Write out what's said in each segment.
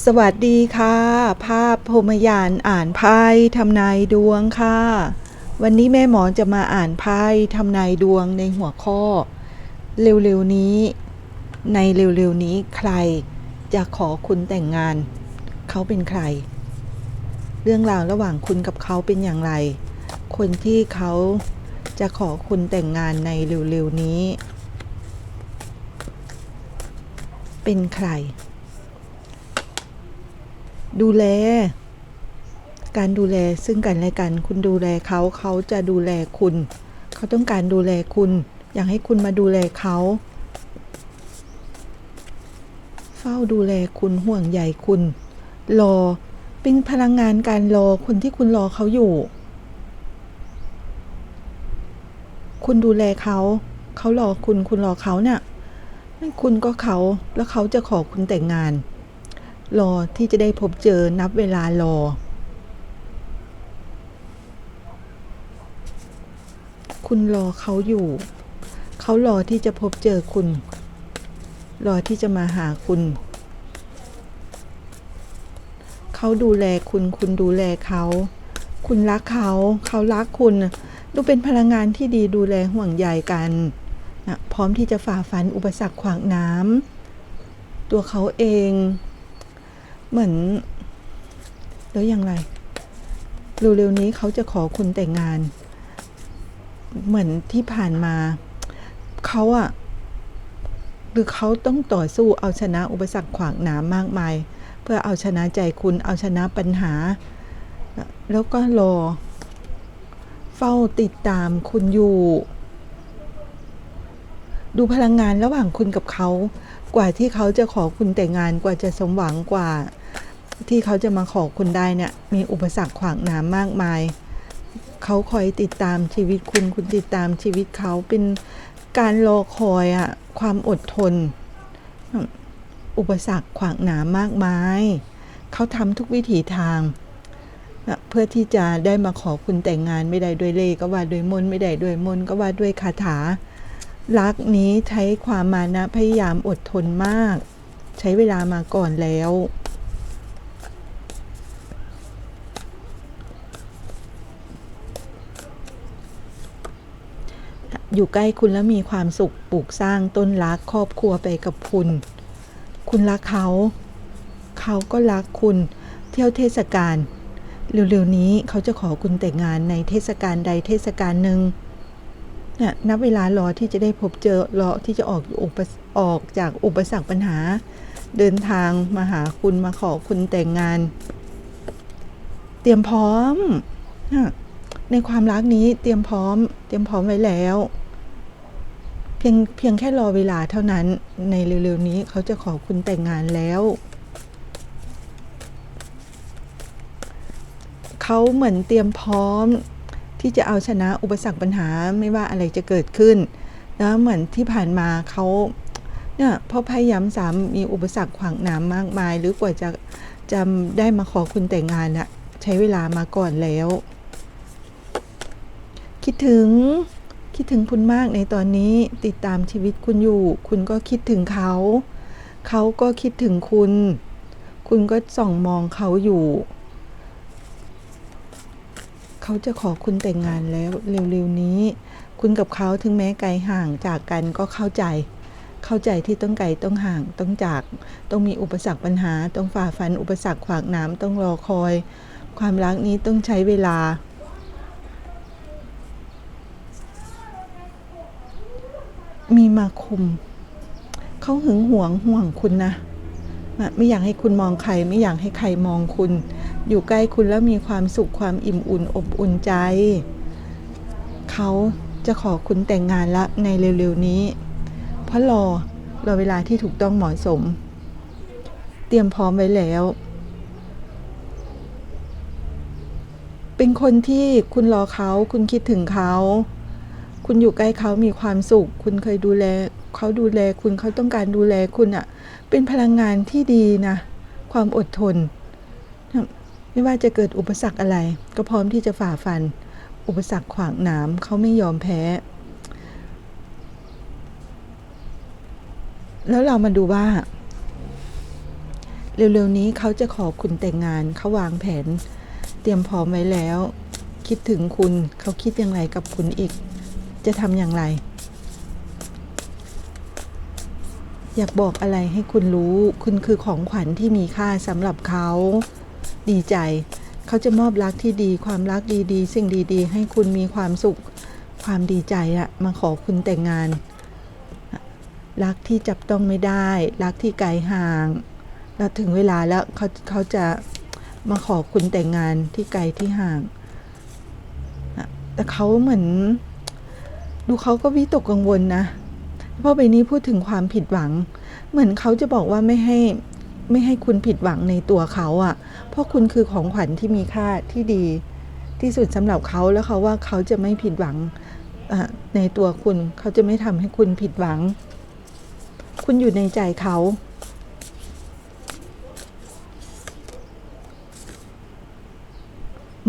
สวัสดีค่ะ ภาพพรมยานอ่านไพ่ทำนายดวงค่ะ วันนี้แม่หมอจะมาอ่านไพ่ทำนายดวงในหัวข้อ เร็วๆนี้ ในเร็วๆนี้ใครจะขอคุณแต่งงาน เขาเป็นใคร เรื่องราวระหว่างคุณกับเขาเป็นอย่างไร คนที่เขาจะขอคุณแต่งงานในเร็วๆนี้ เป็นใคร ดูแล การดูแลซึ่งกันและกัน คุณดูแลเขาเขาจะดูแลคุณ เขาต้องการดูแลคุณ อยากให้คุณมาดูแลเขา เฝ้าดูแลคุณห่วงใยคุณ รอเป็นพลังงานการรอคนที่คุณรอเขาอยู่ คุณดูแลเขา เขารอคุณคุณรอเขาเนี่ยไม่คุณก็เขาแล้วเขาจะขอคุณแต่งงาน รอที่จะได้พบเจอนับเวลารอ คุณรอเขาอยู่ เขารอที่จะพบเจอคุณ รอที่จะมาหาคุณ เขาดูแลคุณ คุณดูแลเขา คุณรักเขา เขารักคุณ ดูเป็นพลังงานที่ดีดูแลห่วงใยกันนะพร้อมที่จะฝ่าฟันอุปสรรคขวางน้ำตัวเขาเอง เหมือนแล้วอย่างไรเร็วๆนี้เขาจะขอคุณแต่งงาน เหมือนที่ผ่านมาเขาอะหรือเขาต้องต่อสู้เอาชนะอุปสรรคขวางหนามมากมาย เพื่อเอาชนะใจคุณเอาชนะปัญหา แล้วก็รอ เฝ้าติดตามคุณอยู่ ดูพลังงานระหว่างคุณกับเขา กว่าที่เขาจะขอคุณแต่งงานกว่าจะสมหวังกว่า ที่เขาจะมาขอคุณได้เนี่ยมีอุปสรรคขวางหนามมากมาย เขาคอยติดตามชีวิตคุณคุณติดตามชีวิตเขาเป็นการรอคอยอะความอดทน อุปสรรคขวางหนามมากมาย เขาทำทุกวิถีทางนะเพื่อที่จะได้มาขอคุณแต่งงานไม่ได้ด้วยเล่ก็ว่าด้วยมนไม่ได้ด้วยมนก็ว่าด้วยคาถา รักนี้ใช้ความมานะพยายามอดทนมาก ใช้เวลามาก่อนแล้ว อยู่ใกล้คุณแล้วมีความสุขปลูกสร้างต้นรักครอบครัวไปกับคุณ คุณรักเขา เขาก็รักคุณ เที่ยวเทศกาลเร็วๆนี้เขาจะขอคุณแต่งงานในเทศกาลใดเทศกาลหนึ่งนี่นับเวลารอที่จะได้พบเจอรอที่จะออกอุปออกจากอุปสรรคปัญหา เดินทางมาหาคุณมาขอคุณแต่งงาน เตรียมพร้อม ในความรักนี้เตรียมพร้อม เตรียมพร้อมไว้แล้ว พียงเพียงแค่รอเวลาเท่านั้นในเร็วๆนี้เขาจะขอคุณแต่งงานแล้ว เขาเหมือนเตรียมพร้อมที่จะเอาชนะอุปสรรคปัญหาไม่ว่าอะไรจะเกิดขึ้นแล้วเหมือนที่ผ่านมาเขาเนี่ยพอพยายามสามมีอุปสรรคขวางหนามมากมาย หรือกว่าจะจะได้มาขอคุณแต่งงานอะใช้เวลามาก่อนแล้ว คิดถึง คิดถึงคุณมากในตอนนี้ติดตามชีวิตคุณอยู่ คุณก็คิดถึงเขา เขาก็คิดถึงคุณ คุณก็ส่องมองเขาอยู่ เขาจะขอคุณแต่งงานแล้วเร็วๆนี้ คุณกับเขาถึงแม้ไกลห่างจากกันก็เข้าใจ เข้าใจที่ต้องไกลต้องห่างต้องจาก ต้องมีอุปสรรคปัญหา ต้องฝ่าฟันอุปสรรคขวางน้ำต้องรอคอย ความรักนี้ต้องใช้เวลา มีมาคุม เขาหึงหวงห่วงคุณนะอะไม่อยากให้คุณมองใคร ไม่อยากให้ใครมองคุณ อยู่ใกล้คุณแล้วมีความสุขความอิ่มอุ่นอบอุ่นใจ เขาจะขอคุณแต่งงานละในเร็วๆนี้ เพราะรอรอเวลาที่ถูกต้องเหมาะสม เตรียมพร้อมไว้แล้ว เป็นคนที่คุณรอเขา คุณคิดถึงเขา คุณอยู่ใกล้เขามีความสุข คุณเคยดูแลเขาดูแลคุณเขาต้องการดูแลคุณอะ่ะ เป็นพลังงานที่ดีนะ ความอดทน ไม่ว่าจะเกิดอุปสรรคอะไร ก็พร้อมที่จะฝ่าฟัน อุปสรรคขวางหนามเขาไม่ยอมแพ้ แล้วเรามาดูว่า เร็วๆนี้เขาจะขอคุณแต่งงานเขาวางแผน เตรียมพร้อมไว้แล้ว คิดถึงคุณเขาคิดอย่างไรกับคุณอีก จะทำอย่างไร อยากบอกอะไรให้คุณรู้ คุณคือของขวัญที่มีค่าสำหรับเขา ดีใจ เขาจะมอบรักที่ดี ความรักดีๆ สิ่งดีๆ ให้คุณมีความสุข ความดีใจอะมาขอคุณแต่งงาน รักที่จับต้องไม่ได้ รักที่ไกลห่าง แล้วถึงเวลาแล้วเขาเขาจะมาขอคุณแต่งงานที่ไกลที่ห่าง แต่เขาเหมือน ดูเขาก็วิตกกังวลนะเพราะใบนี้พูดถึงความผิดหวัง เหมือนเขาจะบอกว่าไม่ให้ไม่ให้คุณผิดหวังในตัวเขาอะ่ะ เพราะคุณคือของขวัญที่มีค่าที่ดี ที่สุดสำหรับเขาแล้วเขาว่าเขาจะไม่ผิดหวังในตัวคุณเขาจะไม่ทำให้คุณผิดหวัง คุณอยู่ในใจเขา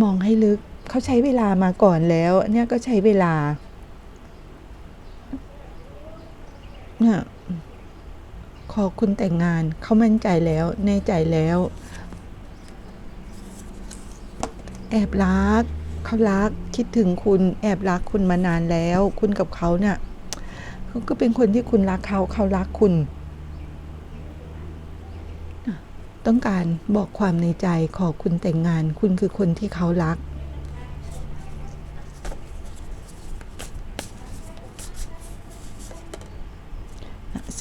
มองให้ลึกเขาใช้เวลามาก่อนแล้ว เนี่ยก็ใช้เวลา เนี่ยขอคุณแต่งงานเขามั่นใจแล้วแน่ใจแล้ว แอบรักเขารักคิดถึงคุณแอบรักคุณมานานแล้ว คุณกับเขาเนี่ยเขาก็เป็นคนที่คุณรักเขาเขารักคุณ ต้องการบอกความในใจขอคุณแต่งงาน คุณคือคนที่เขารัก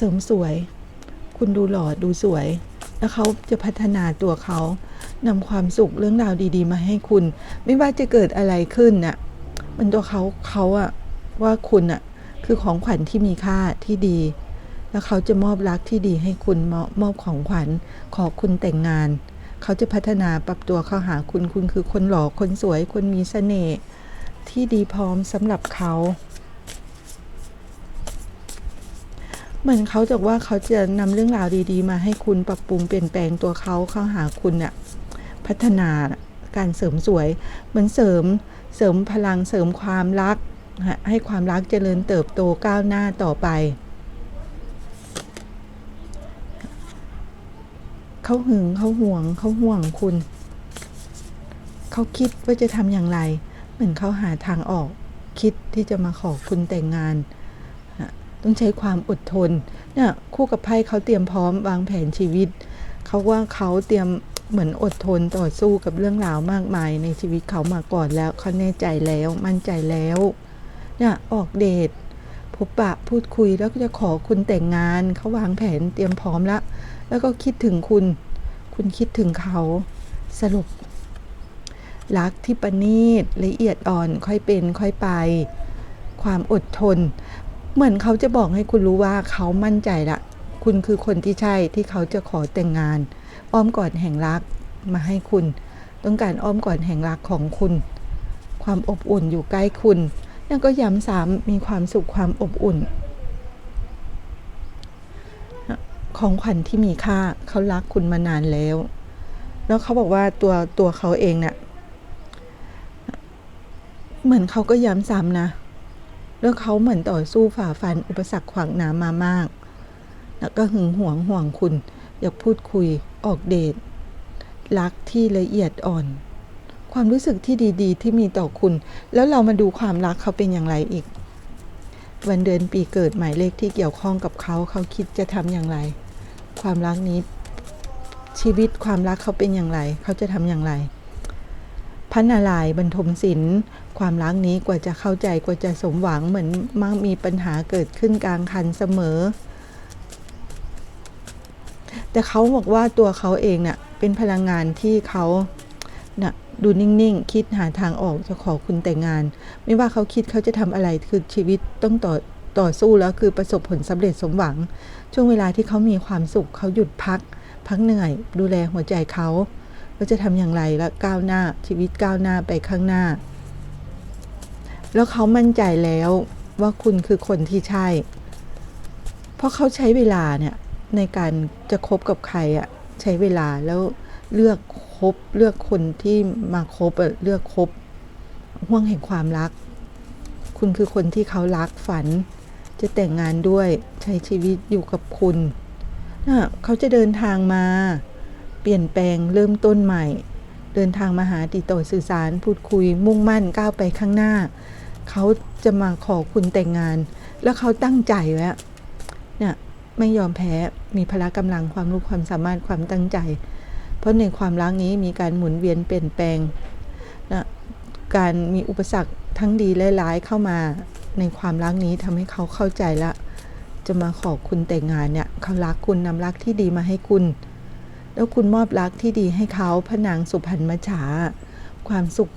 ริมสวย คุณดูหล่อดูสวย แล้วเขาจะพัฒนาตัวเขานำความสุขเรื่องราวดี ๆ มาให้คุณ ไม่ว่าจะเกิดอะไรขึ้นน่ะมันตัวเขาเขาอะว่าคุณอะคือของขวัญที่มีค่าที่ดี แล้วเขาจะมอบรักที่ดีให้คุณมอบมอบของขวัญขอคุณแต่งงาน เขาจะพัฒนาปรับตัวเข้าหาคุณคุณคือคนหล่อคนสวยคนมีเสน่ห์ที่ดีพร้อมสำหรับเขา เหมือนเขาจะว่าเขาจะนำเรื่องราวดี ๆ มาให้คุณปรับปรุงเปลี่ยนแปลงตัวเขาเข้าหาคุณน่ะพัฒนาการเสริมสวย เหมือนเสริมเสริมพลังเสริมความรัก ให้ความรักเจริญเติบโตก้าวหน้าต่อไปเขาหึงเขาห่วงเขาห่วงคุณ เขาคิดว่าจะทำอย่างไร เหมือนเขาหาทางออก คิดที่จะมาขอคุณแต่งงาน ต้องใช้ความอดทนเนี่ยคู่กับไพ่เขาเตรียมพร้อมวางแผนชีวิต เขาว่าเขาเตรียมเหมือนอดทนต่อสู้กับเรื่องราวมากมายในชีวิตเขามาก่อนแล้วเขาแน่ใจแล้วมั่นใจแล้วเนี่ยออกเดทพบปะพูดคุยแล้วก็จะขอคุณแต่งงาน เขาวางแผนเตรียมพร้อมแล้ว แล้วก็คิดถึงคุณ คุณคิดถึงเขาสรุป รักที่ประณีตละเอียดอ่อนค่อยเป็นค่อยไป ความอดทน เหมือนเขาจะบอกให้คุณรู้ว่าเขามั่นใจละ คุณคือคนที่ใช่ที่เขาจะขอแต่งงาน อ้อมกอดแห่งรักมาให้คุณ ต้องการอ้อมกอดแห่งรักของคุณ ความอบอุ่นอยู่ใกล้คุณนั่นก็ย้ำซ้ำมีความสุขความอบอุ่น ของขวัญที่มีค่าเขารักคุณมานานแล้ว แล้วเขาบอกว่าตัวตัวเขาเองเนี่ยเหมือนเขาก็ย้ำซ้ำนะ แล้วเขาเหมือนต่อสู้ฝ่าฟันอุปสรรคขวางหนามามาก แล้วก็หึงหวงห่วงคุณ อยากพูดคุยออกเดทรักที่ละเอียดอ่อน ความรู้สึกที่ดีๆ ที่มีต่อคุณ แล้วเรามาดูความรักเขาเป็นอย่างไรอีก วันเดือนปีเกิดหมายเลขที่เกี่ยวข้องกับเขาเขาคิดจะทำอย่างไร ความรักนี้ชีวิตความรักเขาเป็นอย่างไร เขาจะทำอย่างไรพันนารายณ์บรรทมศิลป์ ความรักนี้กว่าจะเข้าใจกว่าจะสมหวังเหมือนมักมีปัญหาเกิดขึ้นกลางคันเสมอ แต่เขาบอกว่าตัวเขาเองเน่ะเป็นพลังงานที่เขาน่ะดูนิ่ง ๆ คิดหาทางออกจะขอคุณแต่งงาน ไม่ว่าเขาคิดเขาจะทำอะไรคือชีวิตต้องต่อต่อสู้แล้วคือประสบผลสำเร็จสมหวัง ช่วงเวลาที่เขามีความสุขเขาหยุดพัก พักเหนื่อย ดูแลหัวใจเขาว่าจะทำอย่างไรและก้าวหน้าชีวิตก้าวหน้าไปข้างหน้า แล้วเขามั่นใจแล้วว่าคุณคือคนที่ใช่ เพราะเขาใช้เวลาเนี่ยในการจะคบกับใครอะใช้เวลาแล้วเลือกคบเลือกคนที่มาคบเลือกคบห่วงแห่งความรัก คุณคือคนที่เขารักฝัน จะแต่งงานด้วยใช้ชีวิตอยู่กับคุณนะเขาจะเดินทางมา เปลี่ยนแปลงเริ่มต้นใหม่ เดินทางมาหาติดต่อสื่อสารพูดคุยมุ่งมั่นก้าวไปข้างหน้า เขาจะมาขอคุณแต่งงาน แล้วเขาตั้งใจไว้เนี่ยไม่ยอมแพ้มีพละกำลังความรู้ความสามารถความตั้งใจ เพราะในความรักนี้มีการหมุนเวียนเปลี่ยนแปลงนะการมีอุปสรรคทั้งดีและร้ายเข้ามาในความรักนี้ทำให้เขาเข้าใจละ จะมาขอคุณแต่งงานเนี่ยเขารักคุณนำรักที่ดีมาให้คุณ แล้วคุณมอบรักที่ดีให้เขาพนางสุพรรณมัจฉาความสุข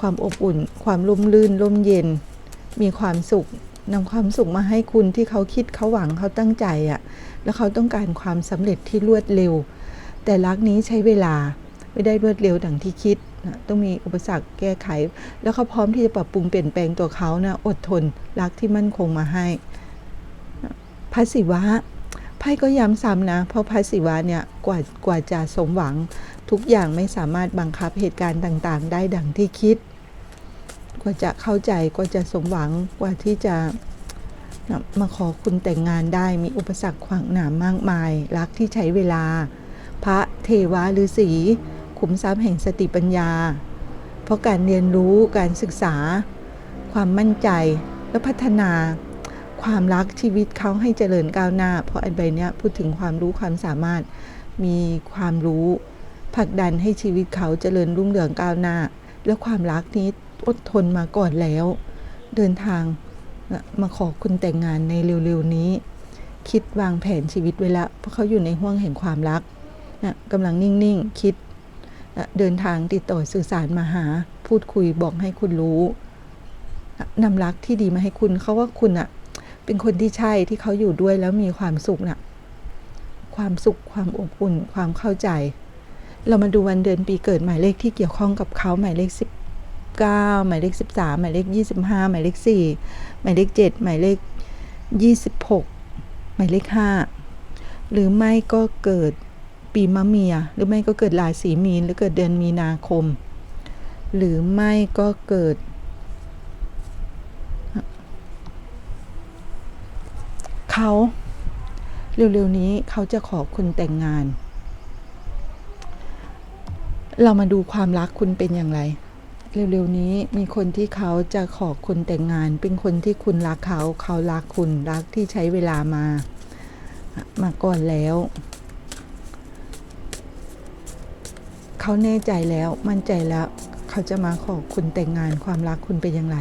ความอบอุ่น ความร่มรื่นร่มเย็น มีความสุขนำความสุขมาให้คุณที่เขาคิดเขาหวังเขาตั้งใจอะ่ะ แล้วเขาต้องการความสำเร็จที่รวดเร็ว แต่รักนี้ใช้เวลาไม่ได้รวดเร็วดังที่คิดนะต้องมีอุปสรรคแก้ไข แล้วเขาพร้อมที่จะปรับปรุงเปลี่ยนแปลงตัวเขานะอดทนรักที่มั่นคงมาให้พระศิวะ ไพ่ก็ย้ำซ้ำนะ เพราะพระศิวะเนี่ยกว่ากว่าจะสมหวัง ทุกอย่างไม่สามารถบังคับเหตุการณ์ต่างๆ ได้ดังที่คิด กว่าจะเข้าใจกว่าจะสมหวังกว่าที่จะมาขอคุณแต่งงานได้มีอุปสรรคขวางหนามมากมาย รักที่ใช้เวลา พระเทวะฤาษีขุมทรัพย์แห่งสติปัญญา เพราะการเรียนรู้การศึกษา ความมั่นใจและพัฒนา ความรักชีวิตเขาให้เจริญก้าวหน้า เพราะอันใบเนี้ยพูดถึงความรู้ความสามารถมีความรู้ผลักดันให้ชีวิตเขาเจริญรุ่งเรืองก้าวหน้า แล้วความรักนี้อดทนมาก่อนแล้ว เดินทางมาขอคุณแต่งงานในเร็วๆนี้ คิดวางแผนชีวิตไว้แล้วเพราะเขาอยู่ในห่วงแห่งความรักนะกำลังนิ่งๆคิดนะเดินทางติดต่อสื่อสารมาหา พูดคุยบอกให้คุณรู้นะนำรักที่ดีมาให้คุณเขาว่าคุณอะ เป็นคนที่ใช่ที่เขาอยู่ด้วยแล้วมีความสุขนะความสุขความอบอุ่น ความเข้าใจ เรามาดูวันเดือนปีเกิดหมายเลขที่เกี่ยวข้องกับเขาหมายเลขสิบเก้าหมายเลขสิบสามหมายเลขยี่สิบห้าหมายเลขสี่หมายเลขเจ็ดหมายเลขยี่สิบหกหมายเลขห้าหรือไม่ก็เกิดปีมะเมีย หรือไม่ก็เกิดราศีมีนหรือเกิดเดือนมีนาคม หรือไม่ก็เกิด เขาเร็วๆนี้เขาจะขอคุณแต่งงาน เรามาดูความรักคุณเป็นอย่างไร เร็วๆนี้มีคนที่เขาจะขอคุณแต่งงาน เป็นคนที่คุณรักเขา เขารักคุณรักที่ใช้เวลามา มาก่อนแล้ว เขาแน่ใจแล้วมั่นใจแล้ว เขาจะมาขอคุณแต่งงาน ความรักคุณเป็นอย่างไร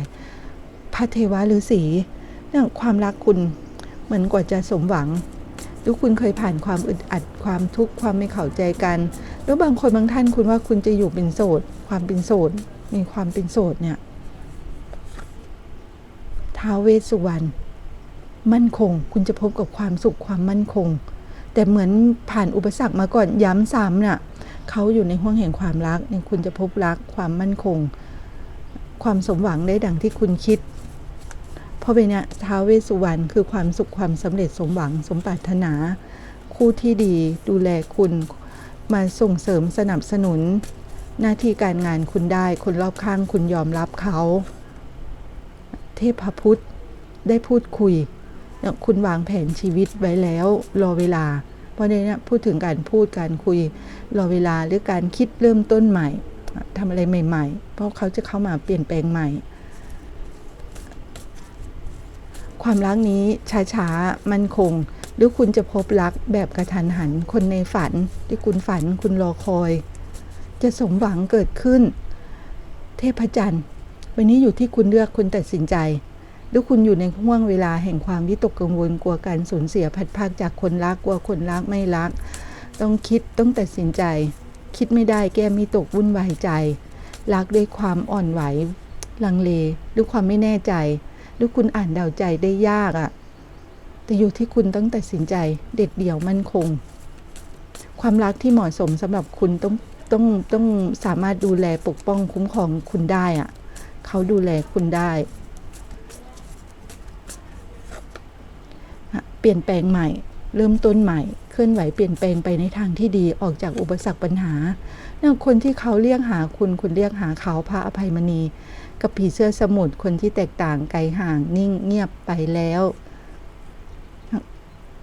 พระเทวะฤาษีเนี่ยความรักคุณ มือนกว่าจะสมหวังหรือคุณเคยผ่านความอึดอัดความทุกข์ความไม่เข้าใจกัน แล้วบางคนบางท่านคุณว่าคุณจะอยู่เป็นโสด ความเป็นโสดมีความเป็นโสดเนี่ยท้าวเวสสุวรรณมั่นคง คุณจะพบกับความสุขความมั่นคง แต่เหมือนผ่านอุปสรรคมาก่อนย้ำซ้ำน่ะเขาอยู่ในห้วงแห่งความรักเนี่ยคุณจะพบรักความมั่นคง ความสมหวังได้ดังที่คุณคิด ราะเป็นเนี่ยท้าวเวสุวรรณคือความสุขความสำเร็จสมหวังสมปรารถนา คู่ที่ดีดูแลคุณมาส่งเสริมสนับสนุน หน้าที่การงานคุณได้ คนรอบข้างคุณยอมรับเขา เทพพุทธได้พูดคุยเนี่ยคุณวางแผนชีวิตไว้แล้วรอเวลา เพราะในนี้พูดถึงการพูดการคุยรอเวลาหรือการคิดเริ่มต้นใหม่ทำอะไรใหม่ ๆ เพราะเขาจะเข้ามาเปลี่ยนแปลงใหม่ ความรักนี้ช้าๆ มันคง หรือคุณจะพบรักแบบกระทันหัน คนในฝันที่คุณฝันคุณรอคอย จะสมหวังเกิดขึ้น เทพจันทร์ วันนี้อยู่ที่คุณเลือกคุณตัดสินใจ หรือคุณอยู่ในห่วงเวลาแห่งความวิตกกังวลกลัวการสูญเสียพัดพากจากคนรักกลัวคนรักไม่รัก ต้องคิดต้องตัดสินใจ คิดไม่ได้แก้ม่ตกวุ่นวายใจ รักด้วยความอ่อนไหว ลังเลหรือความไม่แน่ใจ หรือคุณอ่านเดาใจได้ยากอะ่ะ แต่อยู่ที่คุณต้องตัดสินใจเด็ดเดี่ยวมั่นคง ความรักที่เหมาะสมสำหรับคุณต้องต้องต้องสามารถดูแลปกป้องคุ้มครองคุณได้อะ่ะ เขาดูแลคุณได้ เปลี่ยนแปลงใหม่ เริ่มต้นใหม่ เคลื่อนไหวเปลี่ยนแปลงไปในทางที่ดีออกจากอุปสรรคปัญหา เนี่ยคนที่เขาเรียกหาคุณคุณเรียกหาเขาพระอภัยมณี กับผีเสื้อสมุทรคนที่แตกต่างไกลห่างนิ่งเงียบไปแล้ว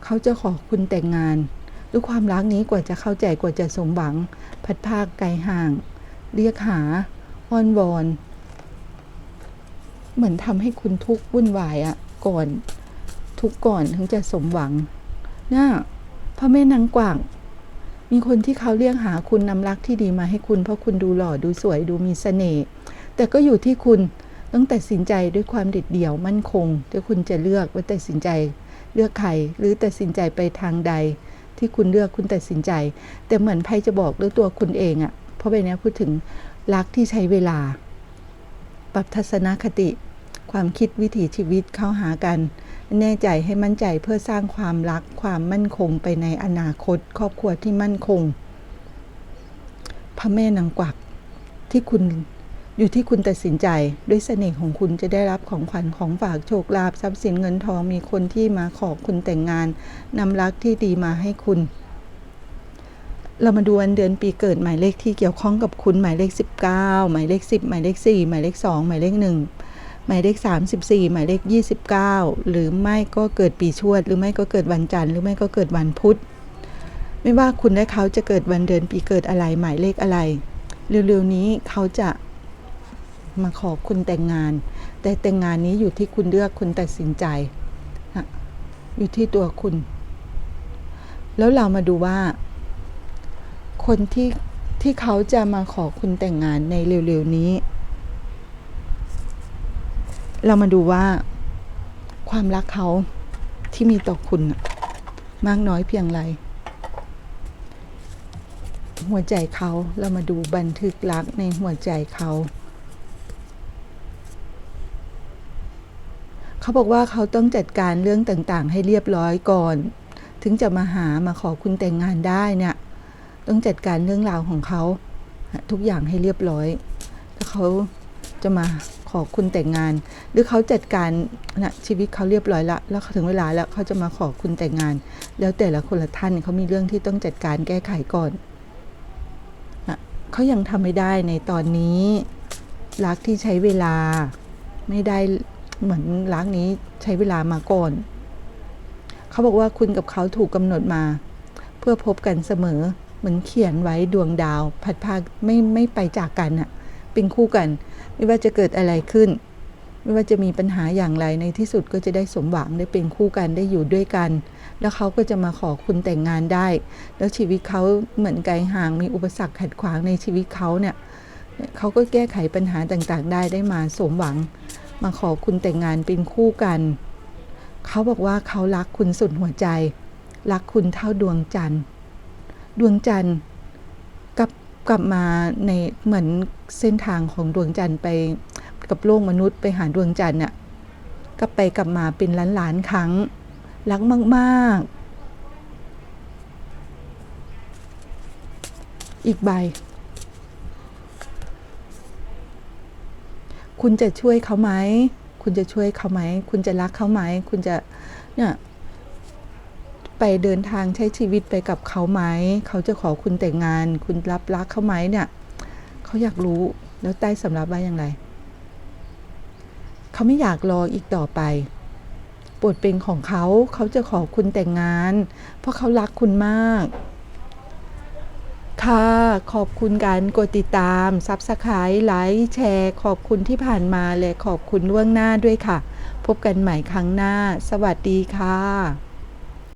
เขาจะขอคุณแต่งงานด้วยความรักนี้กว่าจะเข้าใจกว่าจะสมหวัง พัดภาคไกลห่าง เรียกหาอ้อนวอนเหมือนทำให้คุณทุกข์วุ่นวายอะก่อน ทุกข์ก่อนถึงจะสมหวังน่าพระแม่นางกวาง มีคนที่เขาเรียกหาคุณนำรักที่ดีมาให้คุณ เพราะคุณดูหล่อดูสวยดูมีเสน่ห์แต่ก็อยู่ที่คุณต้องตัดสินใจด้วยความเด็ดเดี่ยวมั่นคงที่คุณจะเลือกว่าตัดสินใจ เลือกใครหรือตัดสินใจไปทางใด ที่คุณเลือกคุณตัดสินใจ แต่เหมือนไพ่จะบอกด้วยตัวคุณเองอะ่ะเพราะใบนี้พูดถึงรักที่ใช้เวลา ปรับทัศนคติ ความคิดวิถีชีวิตเข้าหากัน แน่ใจให้มั่นใจเพื่อสร้างความรักความมั่นคงไปในอนาคต ครอบครัวที่มั่นคง พระแม่นางกวักที่คุณอยู่ที่คุณตัดสินใจด้วยเสน่ห์ของคุณจะได้รับของขวัญของฝากโชคลาภทรัพย์สินเงินทองมีคนที่มาขอคุณแต่งงานนำรักที่ดีมาให้คุณ เรามาดูวันเดือนปีเกิดหมายเลขที่เกี่ยวข้องกับคุณหมายเลข 19 หมายเลข 10 หมายเลข 4 หมายเลข 2 หมายเลข 1 หมายเลข 34 หมายเลข 29 หรือไม่ก็เกิดปีชวด หรือไม่ก็เกิดวันจันทร์หรือไม่ก็เกิดวันพุธ ไม่ว่าคุณและเขาจะเกิดวันเดือนปีเกิดอะไรหมายเลขอะไรเร็วๆนี้เขาจะมาขอคุณแต่งงาน แต่แต่งงานนี้อยู่ที่คุณเลือกคุณตัดสินใจนะอยู่ที่ตัวคุณ แล้วเรามาดูว่า คนที่ที่เขาจะมาขอคุณแต่งงานในเร็วๆนี้ เรามาดูว่าความรักเขาที่มีต่อคุณมากน้อยเพียงไร หัวใจเขาเรามาดูบันทึกรักในหัวใจเขา เขาบอกว่าเขาต้องจัดการเรื่องต่างๆ ให้เรียบร้อยก่อน ถึงจะมาหามาขอคุณแต่งงานได้เนี่ย ต้องจัดการเรื่องราวของเขา ทุกอย่างให้เรียบร้อยแล้วเขาจะมา อคุณแต่งงาน หรือเขาจัดการนะชีวิตเขาเรียบร้อยละแล้วถึงเวลาแล้วเขาจะมาขอคุณแต่งงาน แล้วแต่ละคนละท่านเขามีเรื่องที่ต้องจัดการแก้ไขก่อนนะเขายังทำไม่ได้ในตอนนี้ รักที่ใช้เวลาไม่ได้เหมือนรักนี้ใช้เวลามาก่อนเขาบอกว่าคุณกับเขาถูกกำหนดมา เพื่อพบกันเสมอเหมือนเขียนไว้ดวงดาว ผัดพาไม่ไม่ไปจากกันอะ เป็นคู่กัน ไม่ว่าจะเกิดอะไรขึ้น ไม่ว่าจะมีปัญหาอย่างไรในที่สุดก็จะได้สมหวังได้เป็นคู่กันได้อยู่ด้วยกัน แล้วเขาก็จะมาขอคุณแต่งงานได้ แล้วชีวิตเขาเหมือนไกลห่างมีอุปสรรคขัดขวางในชีวิตเขาเนี่ยเขาก็แก้ไขปัญหาต่างๆ ได้ได้มาสมหวัง มาขอคุณแต่งงานเป็นคู่กันเขาบอกว่าเขารักคุณสุดหัวใจ รักคุณเท่าดวงจันทร์ ดวงจันทร์ กลับมาในเหมือนเส้นทางของดวงจันทร์ไปกับโลกมนุษย์ไปหาดวงจันทร์น่ะกลับไปกลับมาเป็นล้านๆครั้ง รักมาก ๆ อีกใบ คุณจะช่วยเขาไหม คุณจะช่วยเขาไหม คุณจะรักเขาไหม คุณจะเนี่ย ไปเดินทางใช้ชีวิตไปกับเขาไหม เขาจะขอคุณแต่งงาน คุณรับรักเขาไหมเนี่ยเขาอยากรู้แล้วใต้สำรับว่าอย่างไร เขาไม่อยากรออีกต่อไปปรดเป็นของเขาเขาจะขอคุณแต่งงาน เพราะเขารักคุณมาก ค่ะขอบคุณการกดติดตามซับสไครต์ไลค์แชร์ ขอบคุณที่ผ่านมาและขอบคุณล่วงหน้าด้วยค่ะ พบกันใหม่ครั้งหน้า สวัสดีค่ะ